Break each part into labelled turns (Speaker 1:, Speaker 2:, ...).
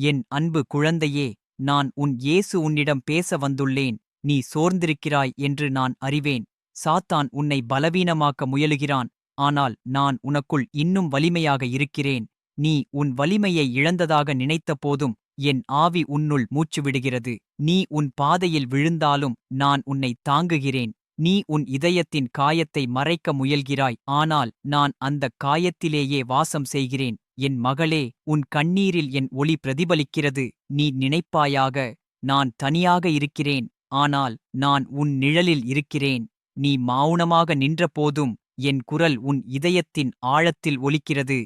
Speaker 1: என் அன்பு குழந்தையே நான் உன் இயேசு உன்னிடம் பேச வந்துள்ளேன். நீ சோர்ந்திருக்கிறாய் என்று நான் அறிவேன். சாத்தான் உன்னை பலவீனமாக்க முயலுகிறான். ஆனால் நான் உனக்குள் இன்னும் வலிமையாக இருக்கிறேன். நீ உன் வலிமையை இழந்ததாக நினைத்தபோதும் என் ஆவி உன்னுள் மூச்சுவிடுகிறது. நீ உன் பாதையில் விழுந்தாலும் நான் உன்னை தாங்குகிறேன். நீ உன் இதயத்தின் காயத்தை மறைக்க முயல்கிறாய். ஆனால் நான் அந்தக் காயத்திலேயே வாசம் செய்கிறேன். என் மகளே உன் கண்ணீரில் என் ஒளி பிரதிபலிக்கிறது. நீ நினைப்பாயாக நான் தனியாக இருக்கிறேன். ஆனால் நான் உன் நிழலில் இருக்கிறேன். நீ மௌனமாக நின்றபோதும் என் குரல் உன் இதயத்தின் ஆழத்தில் ஒலிக்கிறது.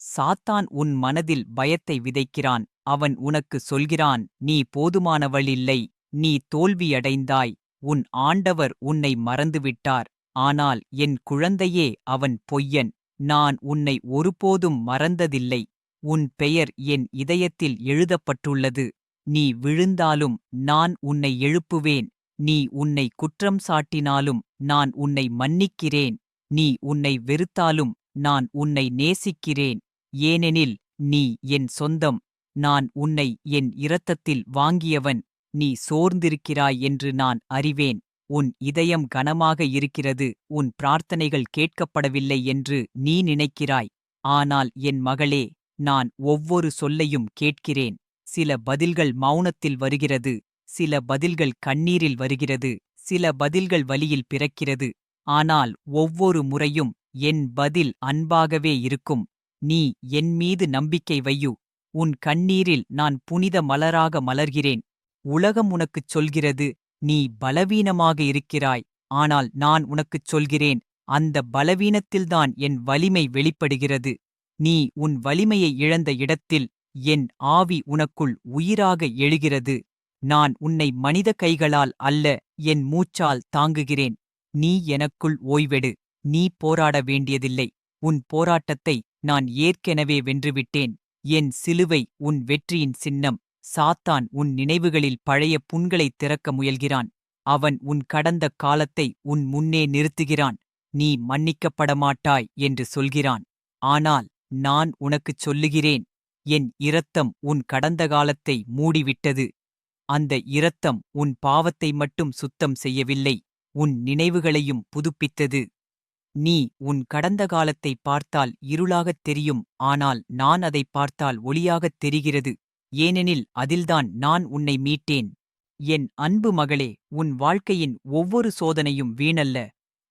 Speaker 1: சாத்தான் உன் மனதில் பயத்தை விதைக்கிறான். அவன் உனக்கு சொல்கிறான் நீ போதுமானவள் இல்லை. நீ தோல்வியடைந்தாய். உன் ஆண்டவர் உன்னை மறந்துவிட்டார். ஆனால் என் குழந்தையே அவன் பொய்யன். நான் உன்னை ஒருபோதும் மறந்ததில்லை. உன் பெயர் என் இதயத்தில் எழுதப்பட்டுள்ளது. நீ விழுந்தாலும் நான் உன்னை எழுப்புவேன். நீ உன்னை குற்றம் சாட்டினாலும் நான் உன்னை மன்னிக்கிறேன். நீ உன்னை வெறுத்தாலும் நான் உன்னை நேசிக்கிறேன். ஏனெனில் நீ என் சொந்தம். நான் உன்னை என் இரத்தத்தில் வாங்கியவன். நீ சோர்ந்திருக்கிறாய் என்று நான் அறிவேன். உன் இதயம் கனமாக இருக்கிறது உன் பிரார்த்தனைகள் கேட்கப்படவில்லை என்று நீ நினைக்கிறாய். ஆனால் என் மகளே நான் ஒவ்வொரு சொல்லையும் கேட்கிறேன். சில பதில்கள் மௌனத்தில் வருகிறது சில பதில்கள் கண்ணீரில் வருகிறது சில பதில்கள் வலியில் பிறக்கிறது. ஆனால் ஒவ்வொரு முறையும் என் பதில் அன்பாகவே இருக்கும். நீ என் மீது நம்பிக்கை வையு. உன் கண்ணீரில் நான் புனித மலராக மலர்கிறேன். உலகம் உனக்குச் சொல்கிறது நீ பலவீனமாக இருக்கிறாய். ஆனால் நான் உனக்குச் சொல்கிறேன் அந்த பலவீனத்தில்தான் என் வலிமை வெளிப்படுகிறது. நீ உன் வலிமையை இழந்த இடத்தில் என் ஆவி உனக்குள் உயிராக எழுகிறது. நான் உன்னை மனித கைகளால் அல்ல என் மூச்சால் தாங்குகிறேன். நீ எனக்குள் ஓய்வெடு. நீ போராட வேண்டியதில்லை. உன் போராட்டத்தை நான் ஏற்கெனவே வென்றுவிட்டேன். என் சிலுவை உன் வெற்றியின் சின்னம். சாத்தான் உன் நினைவுகளில் பழைய புண்களைத் திறக்க முயல்கிறான். அவன் உன் கடந்த காலத்தை உன் முன்னே நிறுத்துகிறான். நீ மன்னிக்கப்படமாட்டாய் என்று சொல்கிறான். ஆனால் நான் உனக்குச் சொல்லுகிறேன் என் இரத்தம் உன் கடந்த காலத்தை மூடிவிட்டது. அந்த இரத்தம் உன் பாவத்தை மட்டும் சுத்தம் செய்யவில்லை உன் நினைவுகளையும் புதுப்பித்தது. நீ உன் கடந்த காலத்தை பார்த்தால் இருளாகத் தெரியும் ஆனால் நான் அதைப் பார்த்தால் ஒளியாகத் தெரிகிறது. ஏனெனில் அதில்தான் நான் உன்னை மீட்டேன். என் அன்பு மகளே உன் வாழ்க்கையின் ஒவ்வொரு சோதனையும் வீணல்ல.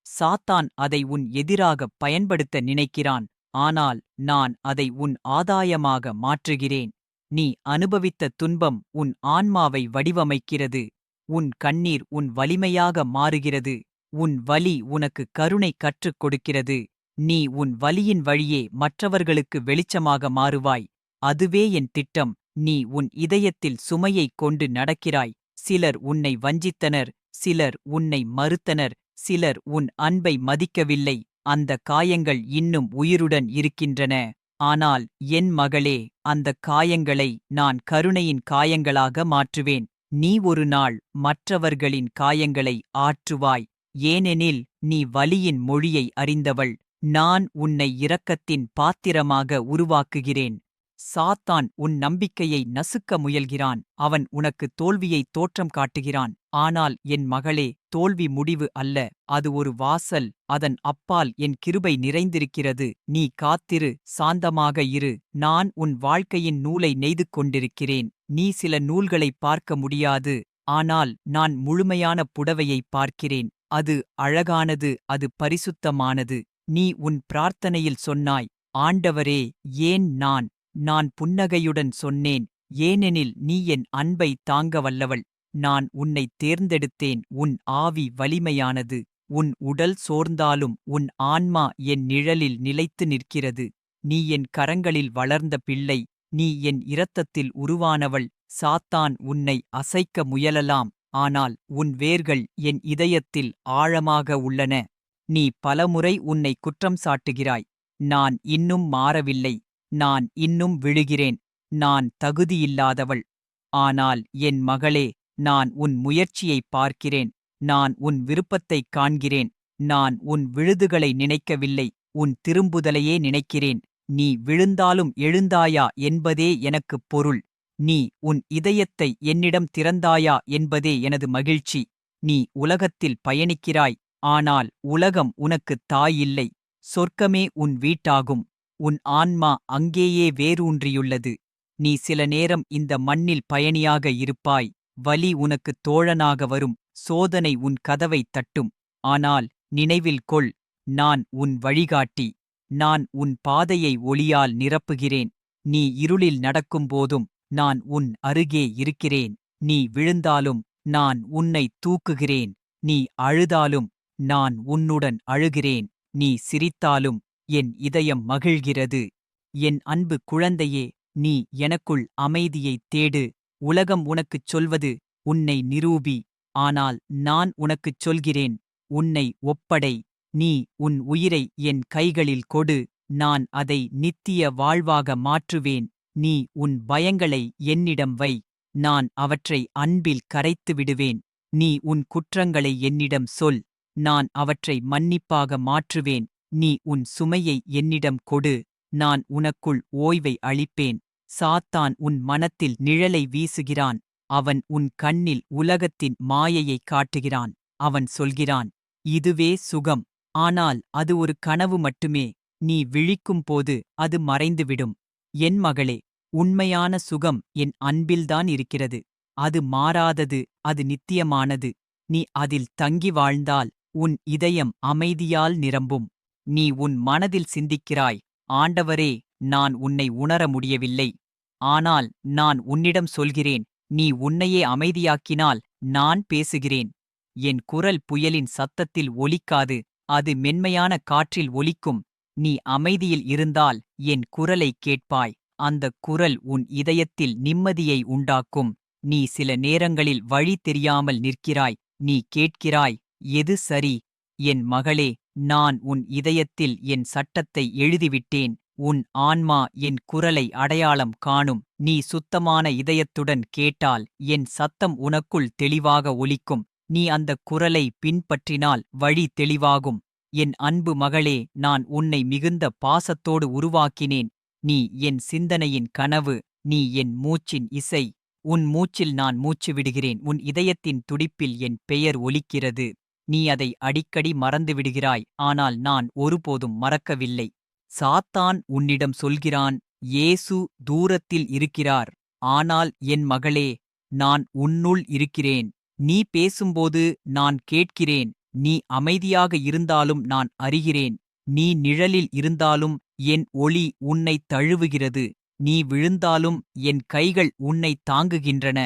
Speaker 1: சாத்தான் அதை உன் எதிராகப் பயன்படுத்த நினைக்கிறான். ஆனால் நான் அதை உன் ஆதாயமாக மாற்றுகிறேன். நீ அனுபவித்த துன்பம் உன் ஆன்மாவை வடிவமைக்கிறது. உன் கண்ணீர் உன் வலிமையாக மாறுகிறது. உன் வலி உனக்கு கருணை கற்றுக் கொடுக்கிறது. நீ உன் வலியின் வழியே மற்றவர்களுக்கு வெளிச்சமாக மாறுவாய். அதுவே என் திட்டம். நீ உன் இதயத்தில் சுமையைக் கொண்டு நடக்கிறாய். சிலர் உன்னை வஞ்சித்தனர் சிலர் உன்னை மறுத்தனர் சிலர் உன் அன்பை மதிக்கவில்லை. அந்த காயங்கள் இன்னும் உயிருடன் இருக்கின்றன. ஆனால் என் மகளே அந்த காயங்களை நான் கருணையின் காயங்களாக மாற்றுவேன். நீ ஒரு நாள் மற்றவர்களின் காயங்களை ஆற்றுவாய். ஏனெனில் நீ வலியின் மொழியை அறிந்தவள். நான் உன்னை இரக்கத்தின் பாத்திரமாக உருவாக்குகிறேன். சாத்தான் உன் நம்பிக்கையை நசுக்க முயல்கிறான். அவன் உனக்கு தோல்வியை தோற்றம் காட்டுகிறான். ஆனால் என் மகளே தோல்வி முடிவு அல்ல. அது ஒரு வாசல். அதன் அப்பால் என் கிருபை நிறைந்திருக்கிறது. நீ காத்திரு. சாந்தமாக இரு. நான் உன் வாழ்க்கையின் நூலை நெய்து கொண்டிருக்கிறேன். நீ சில நூல்களை பார்க்க முடியாது. ஆனால் நான் முழுமையான புடவையை பார்க்கிறேன். அது அழகானது. அது பரிசுத்தமானது. நீ உன் பிரார்த்தனையில் சொன்னாய் ஆண்டவரே ஏன் நான் நான் புன்னகையுடன் சொன்னேன் ஏனெனில் நீ என் அன்பை தாங்க வல்லவள். நான் உன்னை தேர்ந்தெடுத்தேன் உன் ஆவி வலிமையானது. உன் உடல் சோர்ந்தாலும் உன் ஆன்மா என் நிழலில் நிலைத்து நிற்கிறது. நீ என் கரங்களில் வளர்ந்த பிள்ளை நீ என் இரத்தத்தில் உருவானவள். சாத்தான் உன்னை அசைக்க முயலலாம் ஆனால் உன் வேர்கள் என் இதயத்தில் ஆழமாக உள்ளன. நீ பலமுறை உன்னை குற்றம் சாட்டுகிறாய். நான் இன்னும் மாறவில்லை. நான் இன்னும் விழுகிறேன் நான் தகுதியில்லாதவள். ஆனால் என் மகளே நான் உன் முயற்சியைப் பார்க்கிறேன் நான் உன் விருப்பத்தைக் காண்கிறேன் நான் உன் விழுதுகளை நினைக்கவில்லை உன் திரும்புதலையே நினைக்கிறேன். நீ விழுந்தாலும் எழுந்தாயா என்பதே எனக்குப் பொருள். நீ உன் இதயத்தை என்னிடம் திறந்தாயா என்பதே எனது மகிழ்ச்சி. நீ உலகத்தில் பயணிக்கிறாய் ஆனால் உலகம் உனக்குத் தாயில்லை சொர்க்கமே உன் வீட்டாகும். உன் ஆன்மா அங்கேயே வேரூன்றியுள்ளது. நீ சில நேரம் இந்த மண்ணில் பயணியாக இருப்பாய். வலி உனக்குத் தோழனாக வரும். சோதனை உன் கதவைத் தட்டும். ஆனால் நினைவில் கொள் நான் உன் வழிகாட்டி. நான் உன் பாதையை ஒளியால் நிரப்புகிறேன். நீ இருளில் நடக்கும்போதும் நான் உன் அருகே இருக்கிறேன். நீ விழுந்தாலும் நான் உன்னை தூக்குகிறேன். நீ அழுதாலும் நான் உன்னுடன் அழுகிறேன். நீ சிரித்தாலும் என் இதயம் மகிழ்கிறது. என் அன்பு குழந்தையே நீ எனக்குள் அமைதியைத் தேடு. உலகம் உனக்குச் சொல்வது உன்னை நிரூபி. ஆனால் நான் உனக்குச் சொல்கிறேன் உன்னை ஒப்படை. நீ உன் உயிரை என் கைகளில் கொடு. நான் அதை நித்திய வாழ்வாக மாற்றுவேன். நீ உன் பயங்களை என்னிடம் வை. நான் அவற்றை அன்பில் கரைத்து விடுவேன். நீ உன் குற்றங்களை என்னிடம் சொல். நான் அவற்றை மன்னிப்பாக மாற்றுவேன். நீ உன் சுமையை என்னிடம் கொடு நான் உனக்குள் ஓய்வை அளிப்பேன். சாத்தான் உன் மனத்தில் நிழலை வீசுகிறான் அவன் உன் கண்ணில் உலகத்தின் மாயையைக் காட்டுகிறான் அவன் சொல்கிறான் இதுவே சுகம் ஆனால் அது ஒரு கனவு மட்டுமே நீ விழிக்கும் போது அது மறைந்துவிடும். என் மகளே உண்மையான சுகம் என் அன்பில்தான் இருக்கிறது அது மாறாதது அது நித்தியமானது. நீ அதில் தங்கி வாழ்ந்தால் உன் இதயம் அமைதியால் நிரம்பும். நீ உன் மனதில் சிந்திக்கிறாய். ஆண்டவரே நான் உன்னை உணர முடியவில்லை. ஆனால் நான் உன்னிடம் சொல்கிறேன் நீ உன்னையே அமைதியாக்கினால் நான் பேசுகிறேன். என் குரல் புயலின் சத்தத்தில் ஒலிக்காது அது மென்மையான காற்றில் ஒலிக்கும். நீ அமைதியில் இருந்தால் என் குரலைக் கேட்பாய். அந்தக் குரல் உன் இதயத்தில் நிம்மதியை உண்டாக்கும். நீ சில நேரங்களில் வழி தெரியாமல் நிற்கிறாய். நீ கேட்கிறாய் எது சரி? என் மகளே நான் உன் இதயத்தில் என் சட்டத்தை எழுதிவிட்டேன். உன் ஆன்மா என் குரலை அடையாளம் காணும். நீ சுத்தமான இதயத்துடன் கேட்டால் என் சத்தம் உனக்குள் தெளிவாக ஒலிக்கும். நீ அந்தக் குரலை பின்பற்றினால் வழி தெளிவாகும். என் அன்பு மகளே நான் உன்னை மிகுந்த பாசத்தோடு உருவாக்கினேன். நீ என் சிந்தனையின் கனவு நீ என் மூச்சின் இசை. உன் மூச்சில் நான் மூச்சு விடுகிறேன் உன் இதயத்தின் துடிப்பில் என் பெயர் ஒலிக்கிறது. நீ அதை அடிக்கடி மறந்துவிடுகிறாய் ஆனால் நான் ஒருபோதும் மறக்கவில்லை. சாத்தான் உன்னிடம் சொல்கிறான் இயேசு தூரத்தில் இருக்கிறார். ஆனால் என் மகளே நான் உன்னுள் இருக்கிறேன். நீ பேசும்போது நான் கேட்கிறேன். நீ அமைதியாக இருந்தாலும் நான் அறிகிறேன். நீ நிழலில் இருந்தாலும் என் ஒளி உன்னை தழுவுகிறது. நீ விழுந்தாலும் என் கைகள் உன்னை தாங்குகின்றன.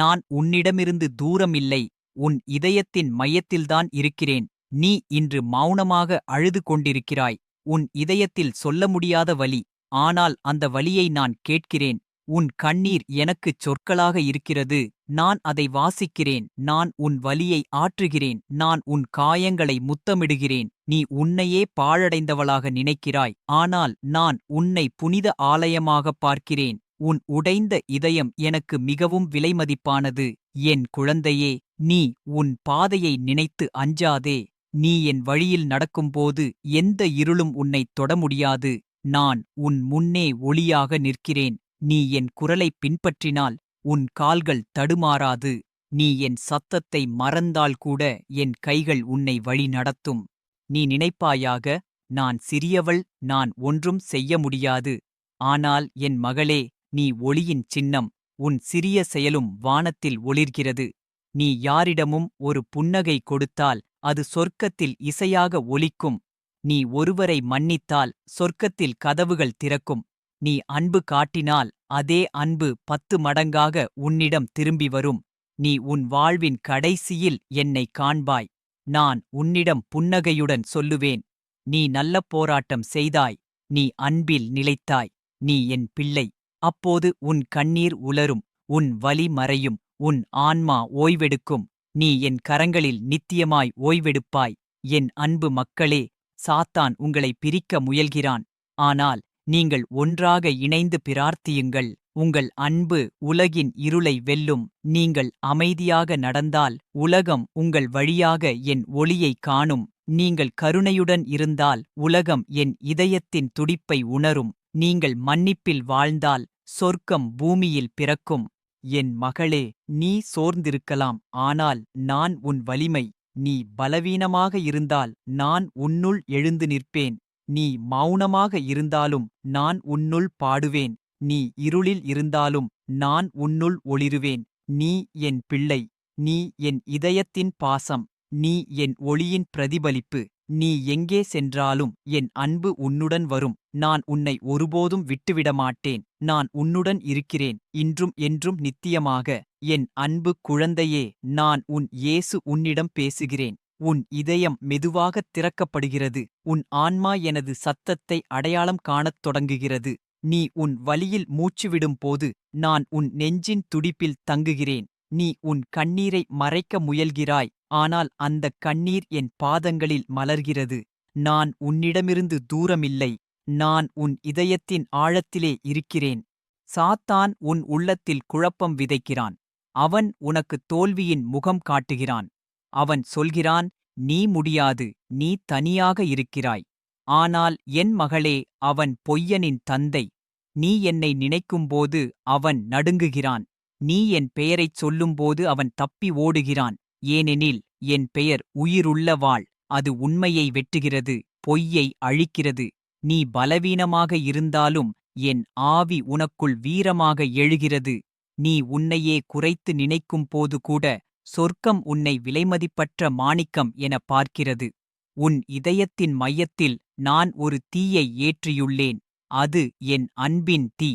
Speaker 1: நான் உன்னிடமிருந்து தூரமில்லை. உன் இதயத்தின் மையத்தில்தான் இருக்கிறேன். நீ இன்று மௌனமாக அழுது கொண்டிருக்கிறாய். உன் இதயத்தில் சொல்ல முடியாத வலி. ஆனால் அந்த வலியை நான் கேட்கிறேன். உன் கண்ணீர் எனக்குச் சொற்களாக இருக்கிறது. நான் அதை வாசிக்கிறேன். நான் உன் வலியை ஆற்றுகிறேன். நான் உன் காயங்களை முத்தமிடுகிறேன். நீ உன்னையே பாழடைந்தவளாக நினைக்கிறாய். ஆனால் நான் உன்னை புனித ஆலயமாகப் பார்க்கிறேன். உன் உடைந்த இதயம் எனக்கு மிகவும் விலைமதிப்பானது. என் குழந்தையே நீ உன் பாதையை நினைத்து அஞ்சாதே. நீ என் வழியில் நடக்கும்போது எந்த இருளும் உன்னைத் தொட முடியாது. நான் உன் முன்னே ஒளியாக நிற்கிறேன். நீ என் குரலைப் பின்பற்றினால் உன் கால்கள் தடுமாறாது. நீ என் சத்தத்தை மறந்தால் கூட என் கைகள் உன்னை வழி நடத்தும். நீ நினைப்பாயாக நான் சிறியவள் நான் ஒன்றும் செய்ய முடியாது. ஆனால் என் மகளே நீ ஒளியின் சின்னம் உன் சிறிய செயலும் வானத்தில் ஒளிர்கிறது. நீ யாரிடமும் ஒரு புன்னகை கொடுத்தால் அது சொர்க்கத்தில் இசையாக ஒலிக்கும். நீ ஒருவரை மன்னித்தால் சொர்க்கத்தில் கதவுகள் திறக்கும். நீ அன்பு காட்டினால் அதே அன்பு பத்து மடங்காக உன்னிடம் திரும்பி வரும். நீ உன் வாழ்வின் கடைசியில் என்னை காண்பாய். நான் உன்னிடம் புன்னகையுடன் சொல்லுவேன். நீ நல்ல போராட்டம் செய்தாய். நீ அன்பில் நிலைத்தாய். நீ என் பிள்ளை. அப்போது உன் கண்ணீர் உலரும். உன் வலி மறையும். உன் ஆன்மா ஓய்வெடுக்கும். நீ என் கரங்களில் நித்தியமாய் ஓய்வெடுப்பாய். என் அன்பு மக்களே சாத்தான் உங்களை பிரிக்க முயல்கிறான். ஆனால் நீங்கள் ஒன்றாக இணைந்து பிரார்த்தியுங்கள். உங்கள் அன்பு உலகின் இருளை வெல்லும். நீங்கள் அமைதியாக நடந்தால் உலகம் உங்கள் வழியாக என் ஒளியைக் காணும். நீங்கள் கருணையுடன் இருந்தால் உலகம் என் இதயத்தின் துடிப்பை உணரும். நீங்கள் மன்னிப்பில் வாழ்ந்தால் சொர்க்கம் பூமியில் பிறக்கும். என் மகளே நீ சோர்ந்திருக்கலாம் ஆனால் நான் உன் வலிமை. நீ பலவீனமாக இருந்தால் நான் உன்னுள் எழுந்து நிற்பேன். நீ மௌனமாக இருந்தாலும் நான் உன்னுள் பாடுவேன். நீ இருளில் இருந்தாலும் நான் உன்னுள் ஒளிருவேன். நீ என் பிள்ளை. நீ என் இதயத்தின் பாசம். நீ என் ஒளியின் பிரதிபலிப்பு. நீ எங்கே சென்றாலும் என் அன்பு உன்னுடன் வரும். நான் உன்னை ஒருபோதும் விட்டுவிட மாட்டேன் நான் உன்னுடன் இருக்கிறேன். இன்றும் என்றும் நித்தியமாக. என் அன்பு குழந்தையே நான் உன் இயேசு உன்னிடம் பேசுகிறேன். உன் இதயம் மெதுவாகத் திறக்கப்படுகிறது. உன் ஆன்மா எனது சத்தத்தை அடையாளம் காணத் தொடங்குகிறது. நீ உன் வலியில் மூச்சுவிடும் போது நான் உன் நெஞ்சின் துடிப்பில் தங்குகிறேன். நீ உன் கண்ணீரை மறைக்க முயல்கிறாய். ஆனால் அந்தக் கண்ணீர் என் பாதங்களில் மலர்கிறது. நான் உன்னிடமிருந்து தூரமில்லை. நான் உன் இதயத்தின் ஆழத்திலே இருக்கிறேன். சாத்தான் உன் உள்ளத்தில் குழப்பம் விதைக்கிறான். அவன் உனக்கு தோல்வியின் முகம் காட்டுகிறான். அவன் சொல்கிறான் நீ முடியாது. நீ தனியாக இருக்கிறாய். ஆனால் என் மகளே அவன் பொய்யனின் தந்தை. நீ என்னை நினைக்கும்போது அவன் நடுங்குகிறான். நீ என் பெயரைச் சொல்லும்போது அவன் தப்பி ஓடுகிறான். ஏனெனில் என் பெயர் உயிருள்ள வாள் அது உண்மையை வெட்டுகிறது பொய்யை அழிக்கிறது. நீ பலவீனமாக இருந்தாலும் என் ஆவி உனக்குள் வீரமாக எழுகிறது. நீ உன்னையே குறைத்து நினைக்கும் போது கூட சொர்க்கம் உன்னை விலைமதிப்பற்ற மாணிக்கம் என பார்க்கிறது. உன் இதயத்தின் மையத்தில் நான் ஒரு தீயை ஏற்றியுள்ளேன் அது என் அன்பின் தீ.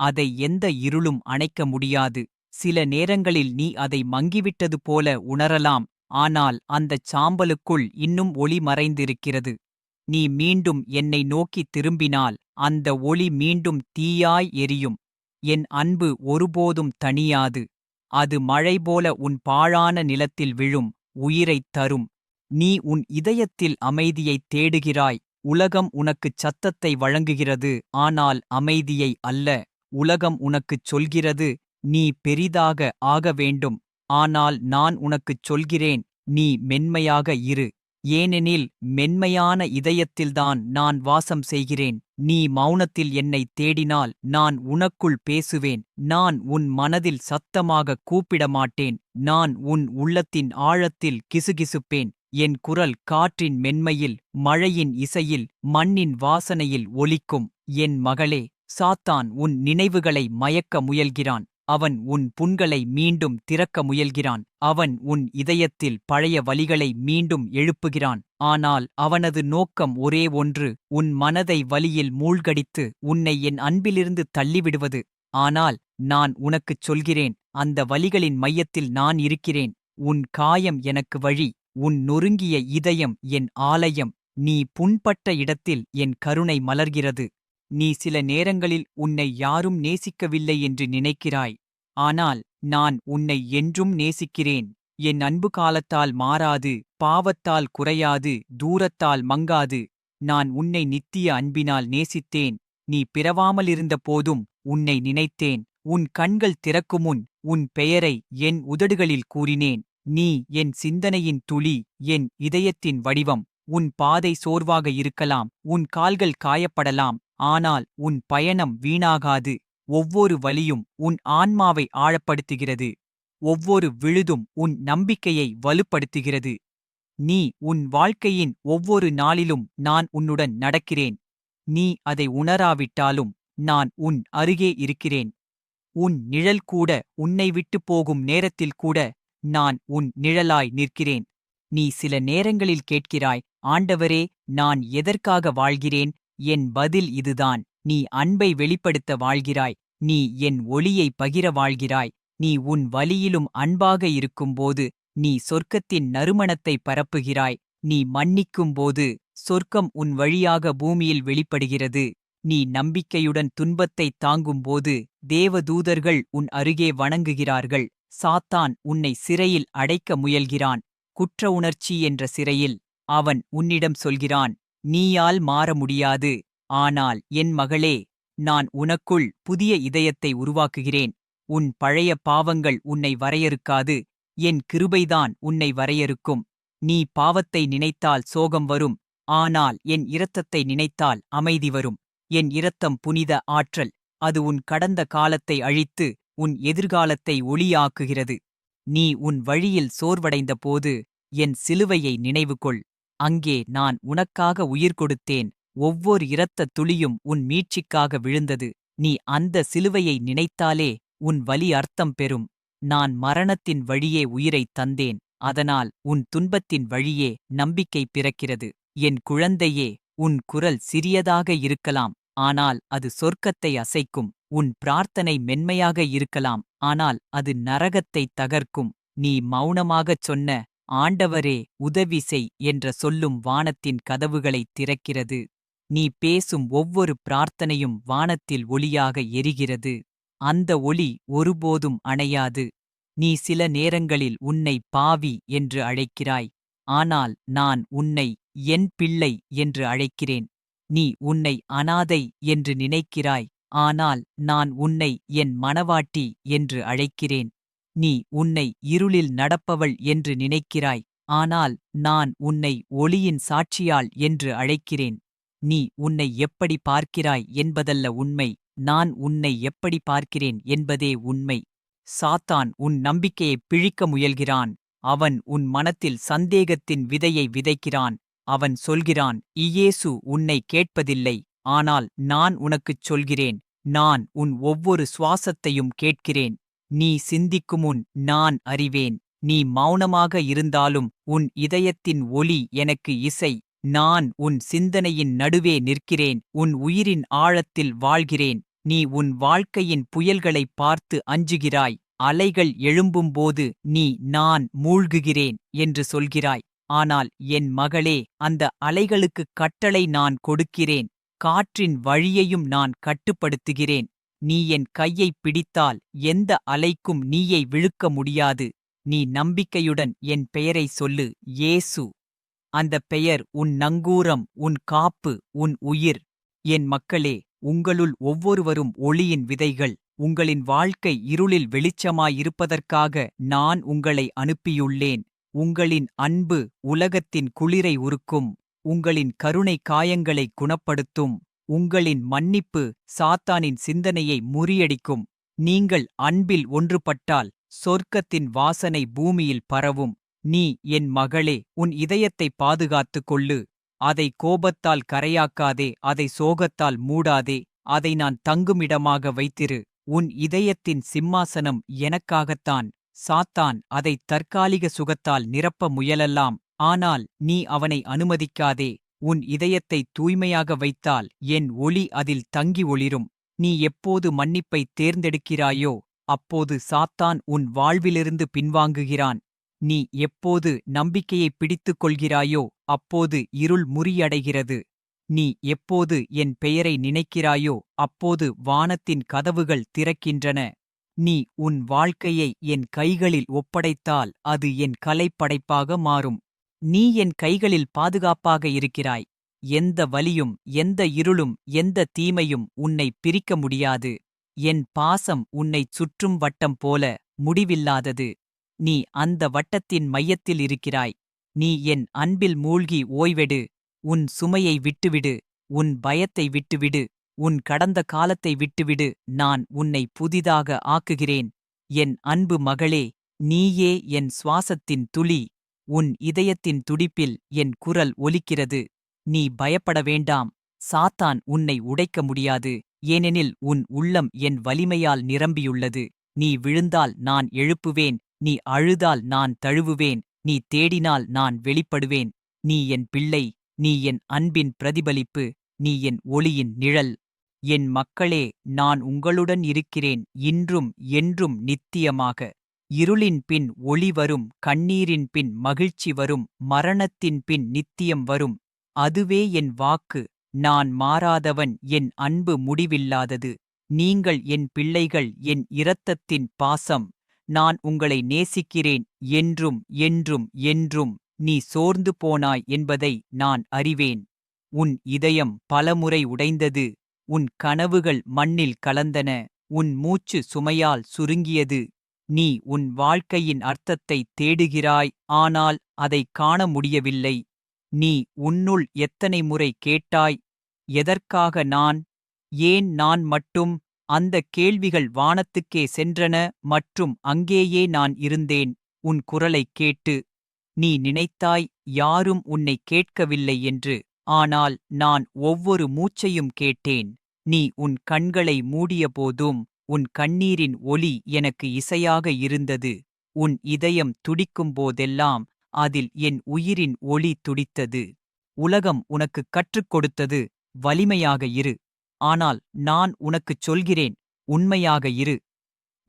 Speaker 1: அதை எந்த இருளும் அணைக்க முடியாது. சில நேரங்களில் நீ அதை மங்கிவிட்டது போல உணரலாம் ஆனால் அந்தச் சாம்பலுக்குள் இன்னும் ஒளி மறைந்திருக்கிறது. நீ மீண்டும் என்னை நோக்கித் திரும்பினால் அந்த ஒளி மீண்டும் தீயாய் எரியும். என் அன்பு ஒருபோதும் தணியாது. அது மழை போல உன் பாழான நிலத்தில் விழும் உயிரைத் தரும். நீ உன் இதயத்தில் அமைதியைத் தேடுகிறாய். உலகம் உனக்குச் சத்தத்தை வழங்குகிறது ஆனால் அமைதியை அல்ல. உலகம் உனக்குச் சொல்கிறது நீ பெரிதாக ஆக வேண்டும் ஆனால் நான் உனக்குச் சொல்கிறேன் நீ மென்மையாக இரு. ஏனெனில் மென்மையான இதயத்தில்தான் நான் வாசம் செய்கிறேன். நீ மௌனத்தில் என்னைத் தேடினால் நான் உனக்குள் பேசுவேன். நான் உன் மனதில் சத்தமாக கூப்பிட மாட்டேன் நான் உன் உள்ளத்தின் ஆழத்தில் கிசுகிசுப்பேன். என் குரல் காற்றின் மென்மையில் மழையின் இசையில் மண்ணின் வாசனையில் ஒலிக்கும். என் மகளே சாத்தான் உன் நினைவுகளை மயக்க முயல்கிறான். அவன் உன் புண்களை மீண்டும் திறக்க முயல்கிறான். அவன் உன் இதயத்தில் பழைய வலிகளை மீண்டும் எழுப்புகிறான். ஆனால் அவனது நோக்கம் ஒரே ஒன்று உன் மனதை வலியில் மூழ்கடித்து உன்னை என் அன்பிலிருந்து தள்ளிவிடுவது. ஆனால் நான் உனக்குச் சொல்கிறேன் அந்த வலிகளின் மையத்தில் நான் இருக்கிறேன். உன் காயம் எனக்கு வழி உன் நொறுங்கிய இதயம் என் ஆலயம். நீ புண்பட்ட இடத்தில் என் கருணை மலர்கிறது. நீ சில நேரங்களில் உன்னை யாரும் நேசிக்கவில்லை என்று நினைக்கிறாய். ஆனால் நான் உன்னை என்றும் நேசிக்கிறேன். என் அன்பு காலத்தால் மாறாது பாவத்தால் குறையாது தூரத்தால் மங்காது. நான் உன்னை நித்திய அன்பினால் நேசித்தேன். நீ பிறவாமலிருந்த போதும் உன்னை நினைத்தேன். உன் கண்கள் திறக்குமுன் உன் பெயரை என் உதடுகளில் கூறினேன். நீ என் சிந்தனையின் துளி என் இதயத்தின் வடிவம். உன் பாதை சோர்வாக இருக்கலாம். உன் கால்கள் காயப்படலாம். ஆனால் உன் பயணம் வீணாகாது. ஒவ்வொரு வலியும் உன் ஆன்மாவை ஆழப்படுத்துகிறது. ஒவ்வொரு விழுதும் உன் நம்பிக்கையை வலுப்படுத்துகிறது. நீ உன் வாழ்க்கையின் ஒவ்வொரு நாளிலும் நான் உன்னுடன் நடக்கிறேன். நீ அதை உணராவிட்டாலும் நான் உன் அருகே இருக்கிறேன். உன் நிழல் கூட உன்னை விட்டுப் போகும் நேரத்தில் கூட நான் உன் நிழலாய் நிற்கிறேன். நீ சில நேரங்களில் கேட்கிறாய் ஆண்டவரே நான் எதற்காக வாழ்கிறேன்? என் பதில் இதுதான். நீ அன்பை வெளிப்படுத்த வாழ்கிறாய். நீ என் ஒளியை பகிர வாழ்கிறாய். நீ உன் வலியிலும் அன்பாக இருக்கும்போது நீ சொர்க்கத்தின் நறுமணத்தை பரப்புகிறாய். நீ மன்னிக்கும்போது சொர்க்கம் உன் வழியாக பூமியில் வெளிப்படுகிறது. நீ நம்பிக்கையுடன் துன்பத்தை தாங்கும்போது தேவதூதர்கள் உன் அருகே வணங்குகிறார்கள். சாத்தான் உன்னை சிறையில் அடைக்க முயல்கிறான். குற்ற உணர்ச்சி என்ற சிறையில் அவன் உன்னிடம் சொல்கிறான். நீயால் மாற முடியாது. ஆனால் என் மகளே நான் உனக்குள் புதிய இதயத்தை உருவாக்குகிறேன். உன் பழைய பாவங்கள் உன்னை வரையறுக்காது. என் கிருபைதான் உன்னை வரையறுக்கும். நீ பாவத்தை நினைத்தால் சோகம் வரும். ஆனால் என் இரத்தத்தை நினைத்தால் அமைதி வரும். என் இரத்தம் புனித ஆற்றல். அது உன் கடந்த காலத்தை அழித்து உன் எதிர்காலத்தை ஒளியாக்குகிறது. நீ உன் வழியில் சோர்வடைந்தபோது என் சிலுவையை நினைவுகொள். அங்கே நான் உனக்காக உயிர் கொடுத்தேன். ஒவ்வொரு இரத்த துளியும் உன் மீட்சிக்காக விழுந்தது. நீ அந்த சிலுவையை நினைத்தாலே உன் வலி அர்த்தம் பெறும். நான் மரணத்தின் வழியே உயிரைத் தந்தேன். அதனால் உன் துன்பத்தின் வழியே நம்பிக்கை பிறக்கிறது. என் குழந்தையே உன் குரல் சிறியதாக இருக்கலாம். ஆனால் அது சொர்க்கத்தை அசைக்கும். உன் பிரார்த்தனை மென்மையாக இருக்கலாம். ஆனால் அது நரகத்தை தகர்க்கும். நீ மௌனமாகச் சொன்ன ஆண்டவரே உதவி செய் என்ற சொல்லும் வானத்தின் கதவுகளைத் திறக்கிறது. நீ பேசும் ஒவ்வொரு பிரார்த்தனையும் வானத்தில் ஒளியாக எரிகிறது. அந்த ஒளி ஒருபோதும் அணையாது. நீ சில நேரங்களில் உன்னை பாவி என்று அழைக்கிறாய். ஆனால் நான் உன்னை என் பிள்ளை என்று அழைக்கிறேன். நீ உன்னை அனாதை என்று நினைக்கிறாய். ஆனால் நான் உன்னை என் மணவாட்டி என்று அழைக்கிறேன். நீ உன்னை இருளில் நடப்பவள் என்று நினைக்கிறாய் ஆனால் நான் உன்னை ஒளியின் சாட்சியாள் என்று அழைக்கிறேன். நீ உன்னை எப்படி பார்க்கிறாய் என்பதல்ல உண்மை நான் உன்னை எப்படி பார்க்கிறேன் என்பதே உண்மை. சாத்தான் உன் நம்பிக்கையைப் பிழிக்க முயல்கிறான் அவன் உன் மனத்தில் சந்தேகத்தின் விதையை விதைக்கிறான் அவன் சொல்கிறான் இயேசு உன்னை கேட்பதில்லை ஆனால் நான் உனக்குச் சொல்கிறேன் நான் உன் ஒவ்வொரு சுவாசத்தையும் கேட்கிறேன். நீ சிந்திக்குமுன் நான் அறிவேன். நீ மௌனமாக இருந்தாலும் உன் இதயத்தின் ஒலி எனக்கு இசை. நான் உன் சிந்தனையின் நடுவே நிற்கிறேன். உன் உயிரின் ஆழத்தில் வாழ்கிறேன். நீ உன் வாழ்க்கையின் புயல்களைப் பார்த்து அஞ்சுகிறாய். அலைகள் எழும்பும்போது நீ நான் மூழ்குகிறேன் என்று சொல்கிறாய். ஆனால் என் மகளே அந்த அலைகளுக்குக் கட்டளை நான் கொடுக்கிறேன். காற்றின் வழியையும் நான் கட்டுப்படுத்துகிறேன். நீ என் கையைப் பிடித்தால் எந்த அலைக்கும் நீயை விழுக்க முடியாது. நீ நம்பிக்கையுடன் என் பெயரை சொல்லு ஏசு. அந்த பெயர் உன் நங்கூரம் உன் காப்பு உன் உயிர். என் மக்களே உங்களுள் ஒவ்வொருவரும் ஒளியின் விதைகள். உங்களின் வாழ்க்கை இருளில் வெளிச்சமாயிருப்பதற்காக நான் உங்களை அனுப்பியுள்ளேன். உங்களின் அன்பு உலகத்தின் குளிரை உருக்கும். உங்களின் கருணை காயங்களை குணப்படுத்தும். உங்களின் மன்னிப்பு சாத்தானின் சிந்தனையை முறியடிக்கும். நீங்கள் அன்பில் ஒன்றுபட்டால் சொர்க்கத்தின் வாசனை பூமியில் பரவும். நீ என் மகளே உன் இதயத்தை பாதுகாத்துக் கொள்ளு. அதை கோபத்தால் கரையாக்காதே அதை சோகத்தால் மூடாதே அதை நான் தங்குமிடமாக வைத்திரு. உன் இதயத்தின் சிம்மாசனம் எனக்காகத்தான். சாத்தான் அதை தற்காலிக சுகத்தால் நிரப்ப முயலலாம். ஆனால் நீ அவனை அனுமதிக்காதே. உன் இதயத்தை தூய்மையாக வைத்தால் என் ஒளி அதில் தங்கி ஒளிரும். நீ எப்போது மன்னிப்பைத் தேர்ந்தெடுக்கிறாயோ அப்போது சாத்தான் உன் வாழ்விலிருந்து பின்வாங்குகிறான். நீ எப்போது நம்பிக்கையை பிடித்துக் கொள்கிறாயோ அப்போது இருள் முறியடைகிறது. நீ எப்போது என் பெயரை நினைக்கிறாயோ அப்போது வானத்தின் கதவுகள் திறக்கின்றன. நீ உன் வாழ்க்கையை என் கைகளில் ஒப்படைத்தால் அது என் கலைப்படைப்பாக மாறும். நீ என் கைகளில் பாதுகாப்பாக இருக்கிறாய். எந்த வலியும் எந்த இருளும் எந்த தீமையும் உன்னை பிரிக்க முடியாது. என் பாசம் உன்னைச் சுற்றும் வட்டம் போல முடிவில்லாதது. நீ அந்த வட்டத்தின் மையத்தில் இருக்கிறாய். நீ என் அன்பில் மூழ்கி ஓய்வெடு. உன் சுமையை விட்டுவிடு. உன் பயத்தை விட்டுவிடு. உன் கடந்த காலத்தை விட்டுவிடு. நான் உன்னை புதிதாக ஆக்குகிறேன். என் அன்பு மகளே நீயே என் சுவாசத்தின் துளி. உன் இதயத்தின் துடிப்பில் என் குரல் ஒலிக்கிறது. நீ பயப்பட வேண்டாம். சாத்தான் உன்னை உடைக்க முடியாது. ஏனெனில் உன் உள்ளம் என் வலிமையால் நிரம்பியுள்ளது. நீ விழுந்தால் நான் எழுப்புவேன். நீ அழுதால் நான் தழுவுவேன். நீ தேடினால் நான் வெளிப்படுவேன். நீ என் பிள்ளை. நீ என் அன்பின் பிரதிபலிப்பு. நீ என் ஒளியின் நிழல். என் மக்களே நான் உங்களுடன் இருக்கிறேன். இன்றும் என்றும் நித்தியமாக. இருளின் பின் ஒளி வரும் கண்ணீரின் பின் மகிழ்ச்சி வரும் மரணத்தின் பின் நித்தியம் வரும். அதுவே என் வாக்கு. நான் மாறாதவன் என் அன்பு முடிவில்லாதது. நீங்கள் என் பிள்ளைகள் என் இரத்தத்தின் பாசம். நான் உங்களை நேசிக்கிறேன் என்றும் என்றும் என்றும். நீ சோர்ந்து போனாய் என்பதை நான் அறிவேன். உன் இதயம் பலமுறை உடைந்தது. உன் கனவுகள் மண்ணில் கலந்தன. உன் மூச்சு சுமையால் சுருங்கியது. நீ உன் வாழ்க்கையின் அர்த்தத்தை தேடுகிறாய் ஆனால் அதைக் காண முடியவில்லை. நீ உன்னுள் எத்தனை முறை கேட்டாய் எதற்காக நான் ஏன் நான் மட்டும் அந்த கேள்விகள் வானத்துக்கே சென்றன மற்றும் அங்கேயே நான் இருந்தேன் உன் குரலைக் கேட்டு. நீ நினைத்தாய் யாரும் உன்னை கேட்கவில்லை என்று ஆனால் நான் ஒவ்வொரு மூச்சையும் கேட்டேன். நீ உன் கண்களை மூடியபோதும் உன் கண்ணீரின் ஒலி எனக்கு இசையாக இருந்தது. உன் இதயம் துடிக்கும் போதெல்லாம் அதில் என் உயிரின் ஒளி துடித்தது. உலகம் உனக்குக் கற்றுக் கொடுத்தது. வலிமையாக இரு. ஆனால் நான் உனக்குச் சொல்கிறேன் உண்மையாக இரு.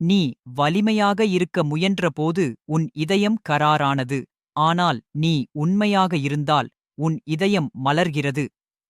Speaker 1: நீ வலிமையாக இருக்க முயன்றபோது உன் இதயம் கராரானது. ஆனால் நீ உண்மையாக இருந்தால் உன் இதயம் மலர்கிறது.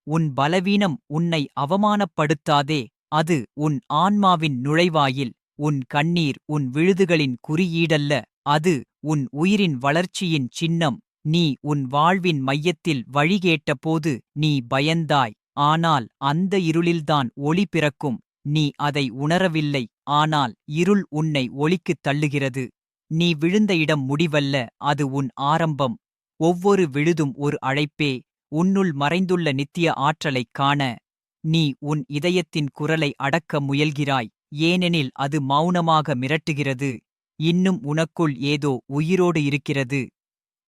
Speaker 1: உன் பலவீனம் உன்னை அவமானப்படுத்தாதே. அது உன் ஆன்மாவின் நுழைவாயில் உன் கண்ணீர் உன் விழுதுகளின் குறியீடல்ல அது உன் உயிரின் வளர்ச்சியின் சின்னம் நீ உன் வாழ்வின் மையத்தில் வழிகேட்டபோது நீ பயந்தாய் ஆனால் அந்த இருளில்தான் ஒளி பிறக்கும் நீ அதை உணரவில்லை ஆனால் இருள் உன்னை ஒளிக்குத் தள்ளுகிறது. நீ விழுந்த இடம் முடிவல்ல அது உன் ஆரம்பம். ஒவ்வொரு விழுதும் ஒரு அழைப்பே உன்னுள் மறைந்துள்ள நித்திய ஆற்றலைக் காண நீ உன் இதயத்தின் குரலை அடக்க முயல்கிறாய் ஏனெனில் அது மௌனமாக மிரட்டுகிறது இன்னும் உனக்குள் ஏதோ உயிரோடு இருக்கிறது.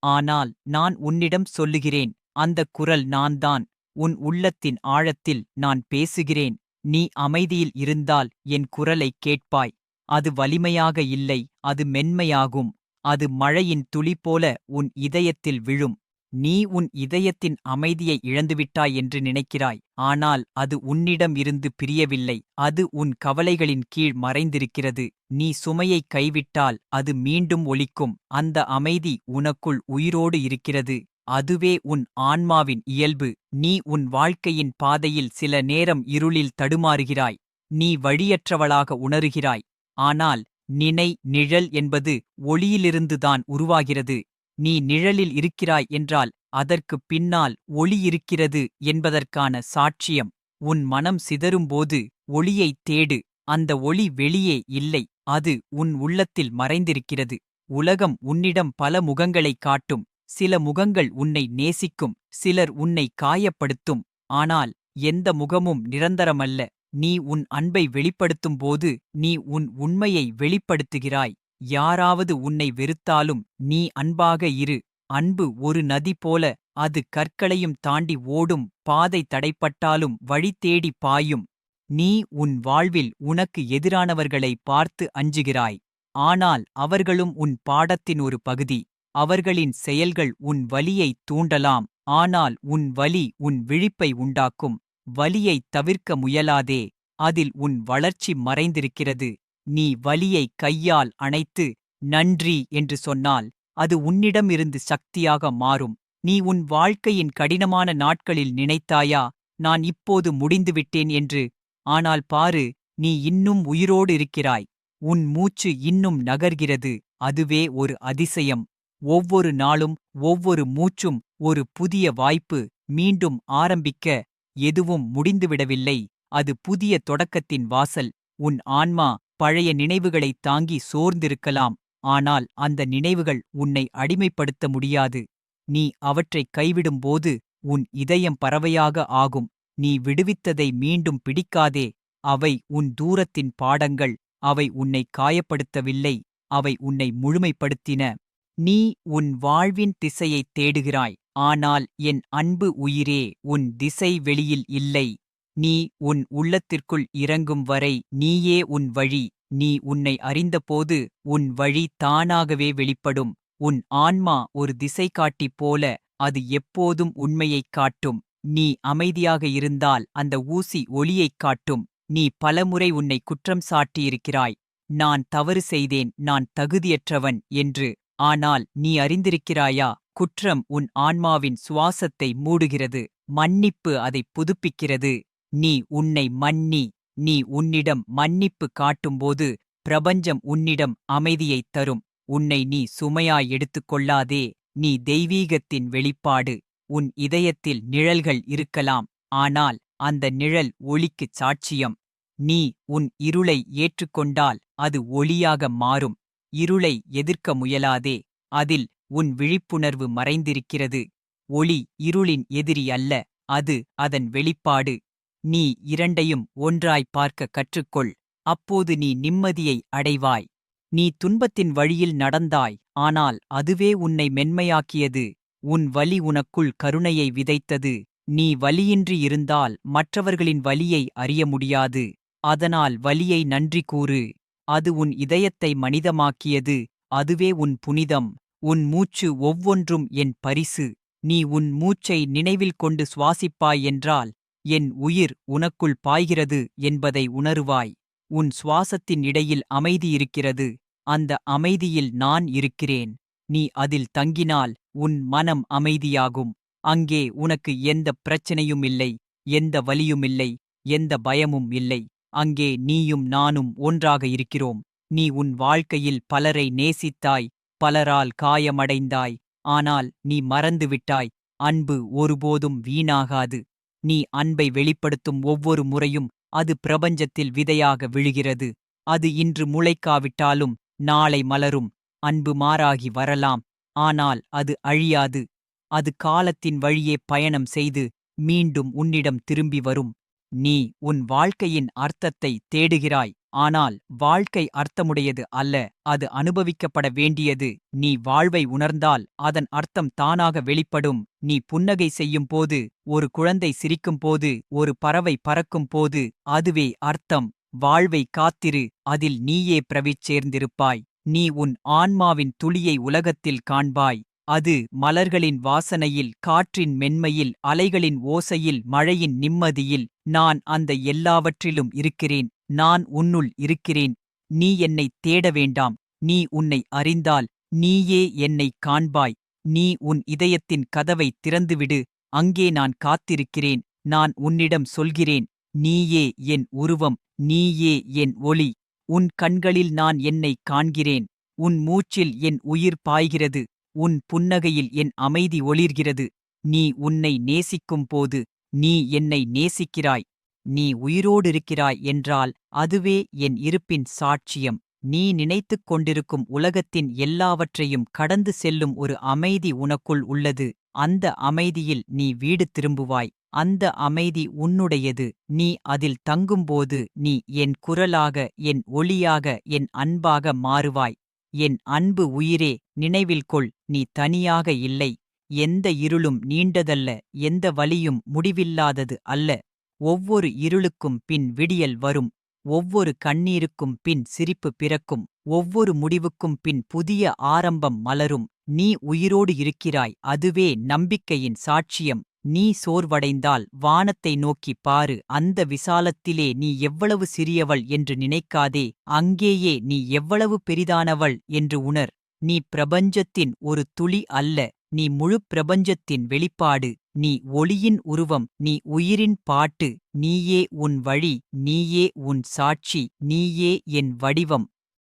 Speaker 1: ஆனால் நான் உன்னிடம் சொல்லுகிறேன் அந்தக் குரல் நான்தான் உன் உள்ளத்தின் ஆழத்தில் நான் பேசுகிறேன் நீ அமைதியில் இருந்தால் என் குரலை கேட்பாய் அது வலிமையாக இல்லை அது மென்மையாகும் அது மழையின் துளி போல உன் இதயத்தில் விழும். நீ உன் இதயத்தின் அமைதியை இழந்துவிட்டாய் என்று நினைக்கிறாய். ஆனால் அது உன்னிடம் இருந்து பிரியவில்லை. அது உன் கவலைகளின் கீழ் மறைந்திருக்கிறது. நீ சுமையை கைவிட்டால் அது மீண்டும் ஒலிக்கும். அந்த அமைதி உனக்குள் உயிரோடு இருக்கிறது. அதுவே உன் ஆன்மாவின் இயல்பு. நீ உன் வாழ்க்கையின் பாதையில் சில நேரம் இருளில் தடுமாறுகிறாய். நீ வழியற்றவளாக உணருகிறாய். ஆனால் நினை நிழல் என்பது ஒளியிலிருந்துதான் உருவாகிறது. நீ நிழலில் இருக்கிறாய் என்றால் அதற்குப் பின்னால் ஒளி இருக்கிறது என்பதற்கான சாட்சியம். உன் மனம் சிதறும்போது ஒளியைத் தேடு. அந்த ஒளி வெளியே இல்லை. அது உன் உள்ளத்தில் மறைந்திருக்கிறது. உலகம் உன்னிடம் பல முகங்களைக் காட்டும். சில முகங்கள் உன்னை நேசிக்கும். சிலர் உன்னை காயப்படுத்தும். ஆனால் எந்த முகமும் நிரந்தரமல்ல. நீ உன் அன்பை வெளிப்படுத்தும்போது நீ உன் உண்மையை வெளிப்படுத்துகிறாய். யாராவது உன்னை வெறுத்தாலும் நீ அன்பாக இரு. அன்பு ஒரு நதி போல அது கற்களையும் தாண்டி ஓடும். பாதை தடைப்பட்டாலும் வழி தேடி பாயும். நீ உன் வாழ்வில் உனக்கு எதிரானவர்களை பார்த்து அஞ்சுகிறாய். ஆனால் அவர்களும் உன் பாடத்தின் ஒரு பகுதி. அவர்களின் செயல்கள் உன் வலியைத் தூண்டலாம். ஆனால் உன் வலி உன் விழிப்பை உண்டாக்கும். வலியைத் தவிர்க்க முயலாதே. அதில் உன் வளர்ச்சி மறைந்திருக்கிறது. நீ வலியை கையால் அணைத்து நன்றி என்று சொன்னால் அது உன்னிடமிருந்து சக்தியாக மாறும். நீ உன் வாழ்க்கையின் கடினமான நாட்களில் நினைத்தாயா நான் இப்போது முடிந்துவிட்டேன் என்று. ஆனால் பாரு நீ இன்னும் உயிரோடு இருக்கிறாய். உன் மூச்சு இன்னும் நகர்கிறது. அதுவே ஒரு அதிசயம். ஒவ்வொரு நாளும் ஒவ்வொரு மூச்சும் ஒரு புதிய வாய்ப்பு மீண்டும் ஆரம்பிக்க எதுவும் முடிந்துவிடவில்லை. அது புதிய தொடக்கத்தின் வாசல். உன் ஆன்மா பழைய நினைவுகளைத் தாங்கி சோர்ந்திருக்கலாம். ஆனால் அந்த நினைவுகள் உன்னை அடிமைப்படுத்த முடியாது. நீ அவற்றைக் கைவிடும்போது உன் இதயம் பறவையாக ஆகும். நீ விடுவித்ததை மீண்டும் பிடிக்காதே. அவை உன் தூரத்தின் பாடங்கள். அவை உன்னை காயப்படுத்தவில்லை. அவை உன்னை முழுமைப்படுத்தின. நீ உன் வாழ்வின் திசையைத் தேடுகிறாய். ஆனால் என் அன்பு உயிரே உன் திசை வெளியில் இல்லை. நீ உன் உள்ளத்திற்குள் இறங்கும் வரை நீயே உன் வழி. நீ உன்னை அறிந்தபோது உன் வழி தானாகவே வெளிப்படும். உன் ஆன்மா ஒரு திசை காட்டி போல அது எப்போதும் உண்மையைக் காட்டும். நீ அமைதியாக இருந்தால் அந்த ஊசி ஒளியைக் காட்டும். நீ பலமுறை உன்னை குற்றம் சாட்டியிருக்கிறாய். நான் தவறு செய்தேன் நான் தகுதியற்றவன் என்று. ஆனால் நீ அறிந்திருக்கிறாயா? குற்றம் உன் ஆன்மாவின் சுவாசத்தை மூடுகிறது. மன்னிப்பு அதை புதுப்பிக்கிறது. நீ உன்னை மன்னி நீ உன்னிடம் மன்னிப்பு காட்டும்போது பிரபஞ்சம் உன்னிடம் அமைதியைத் தரும். உன்னை நீ சுமையாய் எடுத்துக் கொள்ளாதே நீ தெய்வீகத்தின் வெளிப்பாடு. உன் இதயத்தில் நிழல்கள் இருக்கலாம் ஆனால் அந்த நிழல் ஒளிக்குச் சாட்சியம். நீ உன் இருளை ஏற்றுக்கொண்டால் அது ஒளியாக மாறும். இருளை எதிர்க்க முயலாதே அதில் உன் விழிப்புணர்வு மறைந்திருக்கிறது. ஒளி இருளின் எதிரி அல்ல அது அதன் வெளிப்பாடு. நீ இரண்டையும் ஒன்றாய் பார்க்க கற்றுக்கொள். அப்போது நீ நிம்மதியை அடைவாய். நீ துன்பத்தின் வழியில் நடந்தாய். ஆனால் அதுவே உன்னை மென்மையாக்கியது. உன் வலி உனக்குள் கருணையை விதைத்தது. நீ வலியின்றி இருந்தால் மற்றவர்களின் வலியை அறிய முடியாது. அதனால் வலியை நன்றி கூறு. அது உன் இதயத்தை மனிதமாக்கியது. அதுவே உன் புனிதம். உன் மூச்சு ஒவ்வொன்றும் என் பரிசு. நீ உன் மூச்சை நினைவில் கொண்டு சுவாசிப்பாய் என்றால் என் உயிர் உனக்குள் பாய்கிறது என்பதை உணருவாய். உன் சுவாசத்தின் இடையில் அமைதி இருக்கிறது. அந்த அமைதியில் நான் இருக்கிறேன். நீ அதில் தங்கினால் உன் மனம் அமைதியாகும். அங்கே உனக்கு எந்த பிரச்சனையும் இல்லை எந்த வலியுமில்லை எந்த பயமும் இல்லை. அங்கே நீயும் நானும் ஒன்றாக இருக்கிறோம். நீ உன் வாழ்க்கையில் பலரை நேசித்தாய் பலரால் காயமடைந்தாய். ஆனால் நீ மறந்துவிட்டாய். அன்பு ஒருபோதும் வீணாகாது. நீ அன்பை வெளிப்படுத்தும் ஒவ்வொரு முறையும் அது பிரபஞ்சத்தில் விதையாக விழுகிறது. அது இன்று முளைக்காவிட்டாலும் நாளை மலரும். அன்பு மாறாகி வரலாம். ஆனால் அது அழியாது. அது காலத்தின் வழியே பயணம் செய்து மீண்டும் உன்னிடம் திரும்பி வரும். நீ உன் வாழ்க்கையின் அர்த்தத்தை தேடுகிறாய். ஆனால் வாழ்க்கை அர்த்தமுடையது அல்ல அது அனுபவிக்கப்பட வேண்டியது. நீ வாழ்வை உணர்ந்தால் அதன் அர்த்தம் தானாக வெளிப்படும். நீ புன்னகை செய்யும் போது ஒரு குழந்தை சிரிக்கும் போது ஒரு பறவை பறக்கும் போது அதுவே அர்த்தம். வாழ்வை காத்திரு அதில் நீயே பிரவிச் சேர்ந்திருப்பாய். நீ உன் ஆன்மாவின் துளியை உலகத்தில் காண்பாய். அது மலர்களின் வாசனையில் காற்றின் மென்மையில் அலைகளின் ஓசையில் மழையின் நிம்மதியில். நான் அந்த எல்லாவற்றிலும் இருக்கிறேன். நான் உன்னுள் இருக்கிறேன். நீ என்னைத் தேட வேண்டாம். நீ உன்னை அறிந்தால் நீயே என்னைக் காண்பாய். நீ உன் இதயத்தின் கதவை திறந்துவிடு. அங்கே நான் காத்திருக்கிறேன். நான் உன்னிடம் சொல்கிறேன். நீயே என் உருவம். நீயே என் ஒளி. உன் கண்களில் நான் என்னைக் காண்கிறேன். உன் மூச்சில் என் உயிர் பாய்கிறது. உன் புன்னகையில் என் அமைதி ஒளிர்கிறது. நீ உன்னை நேசிக்கும் போது நீ என்னை நேசிக்கிறாய். நீ உயிரோடிருக்கிறாய் என்றால் அதுவே என் இருப்பின் சாட்சியம். நீ நினைத்துக் கொண்டிருக்கும் உலகத்தின் எல்லாவற்றையும் கடந்து செல்லும் ஒரு அமைதி உனக்குள் உள்ளது. அந்த அமைதியில் நீ வீடு திரும்புவாய். அந்த அமைதி உன்னுடையது. நீ அதில் தங்கும்போது நீ என் குரலாக என் ஒளியாக என் அன்பாக மாறுவாய். என் அன்பு உயிரே நினைவில் கொள் நீ தனியாக இல்லை. எந்த இருளும் நீண்டதல்ல எந்த வலியும் முடிவில்லாதது அல்ல. ஒவ்வொரு இருளுக்கும் பின் விடியல் வரும் ஒவ்வொரு கண்ணீருக்கும் பின் சிரிப்பு பிறக்கும் ஒவ்வொரு முடிவுக்கும் பின் புதிய ஆரம்பம் மலரும். நீ உயிரோடு இருக்கிறாய் அதுவே நம்பிக்கையின் சாட்சியம். நீ சோர்வடைந்தால் வானத்தை நோக்கிப் பாரு அந்த விசாலத்திலே நீ எவ்வளவு சிறியவள் என்று நினைக்காதே அங்கேயே நீ எவ்வளவு பெரிதானவள் என்று உணர். நீ பிரபஞ்சத்தின் ஒரு துளி அல்ல நீ முழு பிரபஞ்சத்தின் வெளிப்பாடு நீ ஒளியின் உருவம் நீ உயிரின் பாட்டு நீயே உன் வழி நீயே உன் சாட்சி நீயே என் வடிவம்.